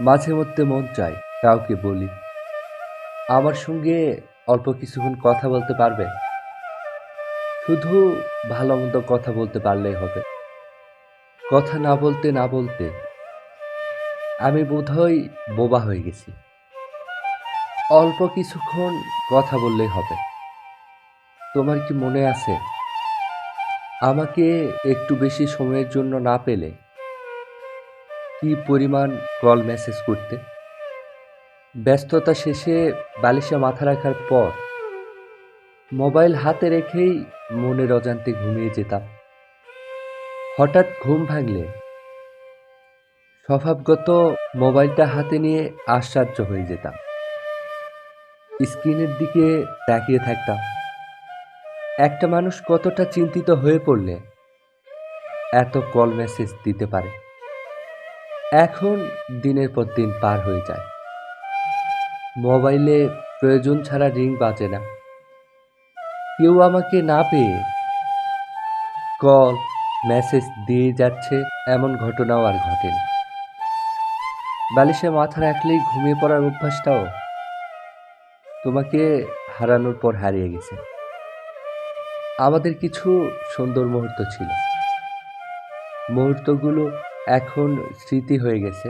মাঝে মধ্যে মন চায় কাউকে বলি? আমার সঙ্গে অল্প কিছুক্ষণ কথা বলতে পারবে? শুধু ভালো মন্দ কথা বলতে পারলেই হবে। কথা না বলতে না বলতে আমি বোধহয় বোবা হয়ে গেছি। অল্প কিছুক্ষণ কথা বললেই হবে। তোমার কি মনে আছে? আমাকে একটু বেশি সময়ের জন্য না পেলে কি পরিমাণ কল মেসেজ করতে? ব্যস্ততা শেষে বালিশে মাথা রাখার পর মোবাইল হাতে রেখেই মনের অজান্তে ঘুমিয়ে যেতাম। হঠাৎ ঘুম ভাঙলে স্বভাবগত মোবাইলটা হাতে নিয়ে আশ্চর্য হয়ে যেতাম। স্ক্রিনের দিকে তাকিয়ে থাকতাম। একটা মানুষ কতটা চিন্তিত হয়ে পড়লে এত কল মেসেজ দিতে পারে? এখন দিনের পর দিন পার হয়ে যায়। মোবাইলে প্রয়োজন ছাড়া রিং বাজে না। কেউ আমাকে না পেয়ে কল, মেসেজ দিয়ে যাচ্ছে, এমন ঘটনাও আর ঘটেনি। বালিশে মাথা রাখলেই ঘুমিয়ে পড়ার অভ্যাসটাও তোমাকে হারানোর পর হারিয়ে গেছে। আমাদের কিছু সুন্দর মুহূর্ত ছিল। মুহূর্তগুলো এখন স্মৃতি হয়ে গেছে।